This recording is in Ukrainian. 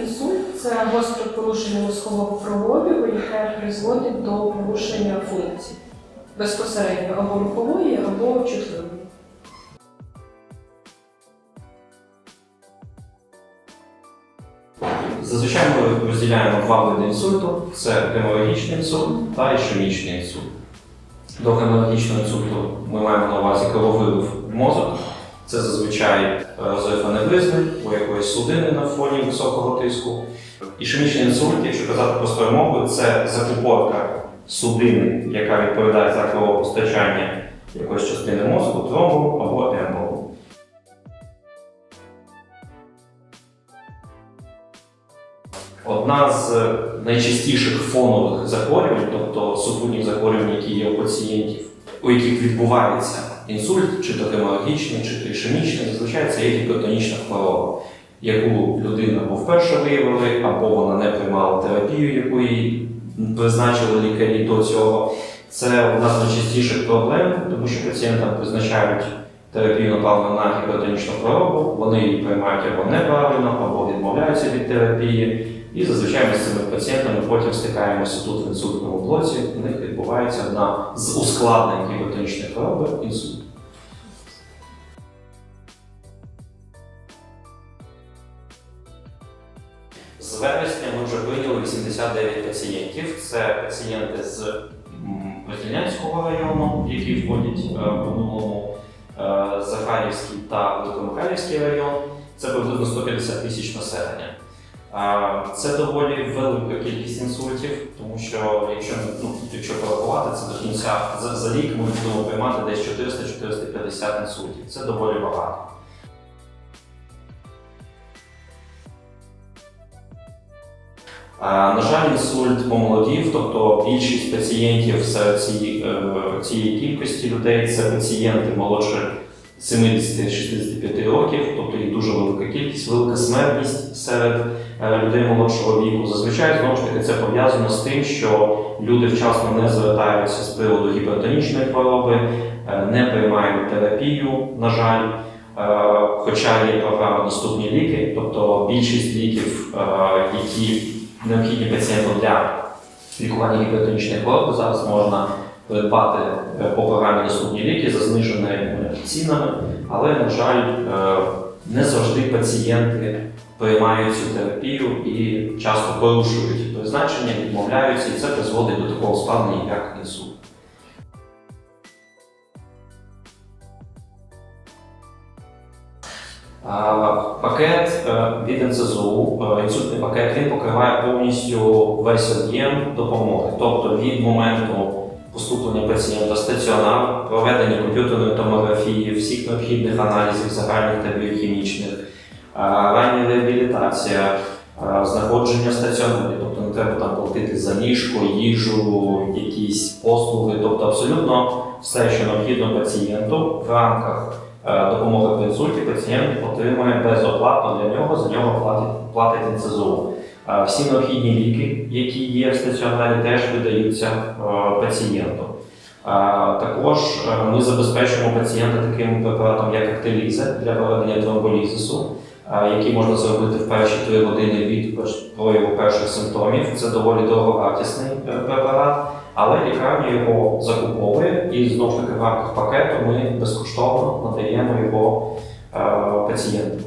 Інсульт це гостре порушення мозкового кровообігу, яке призводить до порушення функцій безпосередньо або рухової, або чутливої. Зазвичай ми розділяємо два види інсульту: це геморагічний інсульт та ішемічний інсульт. До геморагічного інсульту ми маємо на увазі крововилив мозок. Це зазвичай розрив аневризми у якоїсь судини на фоні високого тиску. Ішемічний інсульт, якщо казати простою мовою, це закупорка судини, яка відповідає за кровопостачання якоїсь частини мозку, тромбу або емболу. Одна з найчастіших фонових захворювань, тобто супутніх захворювань, які є у пацієнтів, у яких відбувається інсульт, чи то геморагічний, чи то ішемічний, зазвичай це є гіпертонічна хвороба, яку людина або вперше виявили, або вона не приймала терапію, яку їй призначили лікарі до цього. Це одна з найчастіших проблем, тому що пацієнтам призначають терапію направлену на гіпертонічну хворобу, вони її приймають або неправильно, або відмовляються від терапії. І зазвичай ми з цими пацієнтами потім стикаємося тут в інсультному блоці. У них відбувається одна з ускладнень гіпертонічної хвороби інсульт. З вересня ми вже прийняли 89 пацієнтів. Це пацієнти з Роздільнянського району, які входять е, в минулому е, Захарівський та Великомихайлівський район. Це приблизно 150 тисяч населення. Це доволі велика кількість інсультів, тому що якщо, ну, якщо порахувати, це до кінця за, за рік ми будемо приймати десь 400-450 інсультів. Це доволі багато. На жаль, інсульт помолодів, тобто більшість пацієнтів серед е, цієї кількості людей це пацієнти молодше 70-65 років, тобто їх дуже велика кількість, велика смертність серед е, людей молодшого віку. Зазвичай знову ж таки це пов'язано з тим, що люди вчасно не звертаються з приводу гіпертонічної хвороби, е, не приймають терапію, на жаль. Е, Хоча є програма доступні ліки, тобто більшість ліків, які необхідні пацієнту для лікування гіпертонічної хвороби, зараз можна придбати е, по програмі доступні ліки за зниженими цінами, але, на жаль, е, не завжди пацієнти приймають цю терапію і часто порушують призначення, відмовляються, і це призводить до такого ускладнення, як інсульт. Пакет е, від НСЗУ, е, інсультний пакет, він покриває повністю весь об'єм допомоги. Тобто від моменту поступлення пацієнта стаціонар, проведення комп'ютерної томографії, всіх необхідних аналізів загальних та біохімічних, рання реабілітація, знаходження в стаціонарі, тобто не треба там платити за ліжко, їжу, якісь послуги, тобто абсолютно все, що необхідно пацієнту в рамках допомоги при інсульті, пацієнт отримує безоплатно для нього, за нього платить, платить НСЗУ. Всі необхідні ліки, які є в стаціонарі, теж видаються е, пацієнту. Також е, ми забезпечуємо пацієнта таким препаратом, як актиліза для проведення тромболізису, е, який можна зробити в перші три години від прояву перших симптомів. Це доволі дороговартісний препарат, але лікарня його закуповує і знову ж таки в рамках пакету ми безкоштовно надаємо його пацієнтам.